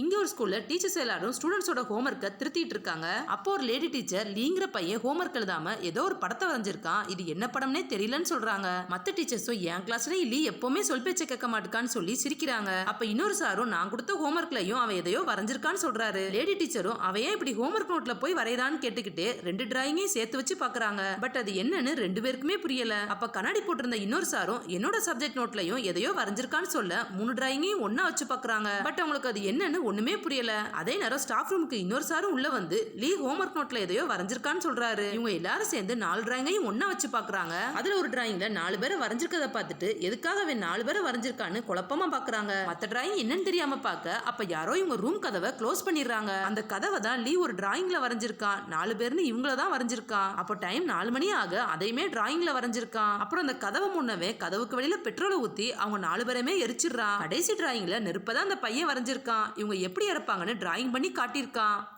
இங்க ஒரு ஸ்கூல்ல டீச்சர்ஸ் எல்லாரும் ஸ்டூடெண்ட்ஸோட ஹோம்ஒர்க்கை திருத்திட்டு இருக்காங்க. அப்போ ஒரு லேடி டீச்சர் லீங்கிற பையன் ஹோம்ஒர்க் எழுதாம ஏதோ ஒரு படத்தை வரைஞ்சிருக்கான். இது என்ன படம்னே தெரியலன்னு சொல்றாங்க. மத்த டீச்சர்ஸும் என் கிளாஸ்ல லீ எப்பவுமே சொல் பேச்ச கேட்க மாட்டுக்கான்னு சொல்லி சிரிக்கிறாங்க. அப்ப இன்னொரு சாரும் நான் கொடுத்த ஹோம்ஒர்க்லயும் அவன் எதையோ வரைஞ்சிருக்கான்னு சொல்றாரு. லேடி டீச்சரும் அவன் ஏன் இப்படி ஹோம்ஒர்க் நோட்ல போய் வரையறான்னு கேட்டுக்கிட்டு ரெண்டு டிராயிங்கையும் சேர்த்து வச்சு பாக்குறாங்க. பட் அது என்னன்னு ரெண்டு பேருக்குமே புரியல. அப்ப கண்ணாடி போட்டிருந்த இன்னொரு சாரும் என்னோட சப்ஜெக்ட் நோட்லயும் எதையோ வரைஞ்சிருக்கான்னு சொல்ல மூணு டிராயிங்கையும் ஒன்னா வச்சு பாக்குறாங்க. பட் அவங்களுக்கு அது என்னன்னு ஒண்ணுமே புரியல. அதே நேரம் ஸ்டாஃப் ரூமுக்கு இன்னொரு சாரும் உள்ள வந்து லீ ஹோம்ஒர்க் நோட்ல எதையோ வரைஞ்சிருக்கான்னு சொல்றாரு. இவங்க எல்லாரும் சேர்ந்து நாலு டிராயிங்கையும் ஒன்றா வச்சு பாக்குறாங்க. அதுல ஒரு டிராயிங்ல நாலு பேரை வரைஞ்சிருக்கத பார்த்துட்டு எதுக்காக அவன் நாலு பேரை வரைஞ்சிருக்கான்னு குழப்பமா பாக்குறாங்க. மத்த டிராயிங் என்னன்னு தெரியாம பார்க்க அப்ப யாரோ இவங்க ரூம் கதவை க்ளோஸ் பண்ணிடுறாங்க. அந்த கதவை தான் லீ ஒரு டிராயிங்ல வரைஞ்சிருக்கான். நாலு பேர்னு இவங்கள தான் வரைஞ்சிருக்கான். அப்போ டைம் நாலு மணி ஆக அதையுமே டிராயிங்ல வரைஞ்சிருக்கான். அப்புறம் அந்த கதவை முன்னவே கதவுக்கு வெளியில பெட்ரோலை ஊத்தி அவங்க நாலு பேருமே எரிச்சிடுறான். கடைசி டிராயிங்ல நெருப்பதான் அந்த பையன் வரைஞ்சிருக்கான். இவங்க எப்படி இறப்பாங்கன்னு டிராயிங் பண்ணி காட்டியிருக்கான்.